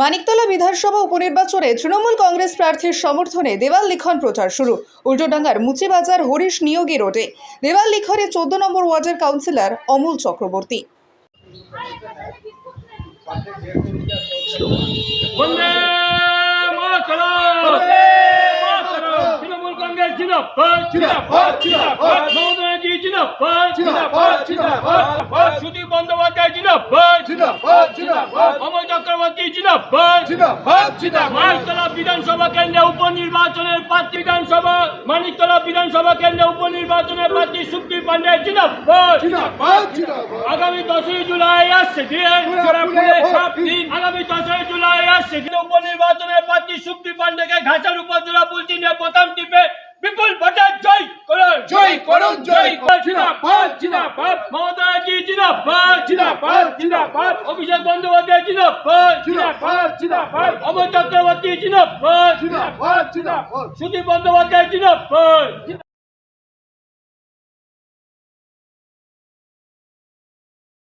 মানিকতলা বিধানসভা উপনির্বাচনে তৃণমূল কংগ্রেস প্রার্থীর সমর্থনে দেওয়াল লিখন প্রচার শুরু। উল্টোডাঙ্গার মুচিবাজার হরিশ নিয়োগী রোডে। দেওয়াল লিখনে চোদ্দ নম্বর ওয়ার্ডের কাউন্সিলর অমূল চক্রবর্তী। জিন্দাবাদ জিন্দাবাদ, জিন্দাবাদ! মানিকতলা বিধানসভা কেন্দ্রে উপনির্বাচনের প্রার্থী বিধানসভা মানিকতলা বিধানসভা কেন্দ্রে উপনির্বাচনের প্রার্থী সুপ্রিম পান্ডে জিন্দাবাদ জিন্দাবাদ, জিন্দাবাদ! আগামী দশই জুলাই আসছে। আগামী দশই জুলাই আসছে উপনির্বাচনের প্রার্থী সুপ্তি পান্ডেকে ঘাসের উপর জোড়া পুলছি নিয়ে প্রথম টিপে বিপুল ভোটের জয় করুন জয় করুন, জয়। জিন্দাবাদ জিন্দাবাদ জিন্দাবাদ জিন্দাবাদ, জিন্দাবাদ! অভিষেক বন্দ্যোপাধ্যায় জিন্দাবাদ জিন্দাবাদ, জিন্দাবাদ! অমর চক্রবর্তী জিন্দাবাদ জিন্দাবাদ, জিন্দাবাদ! সুদীপ বন্দ্যোপাধ্যায় জিন্দাবাদ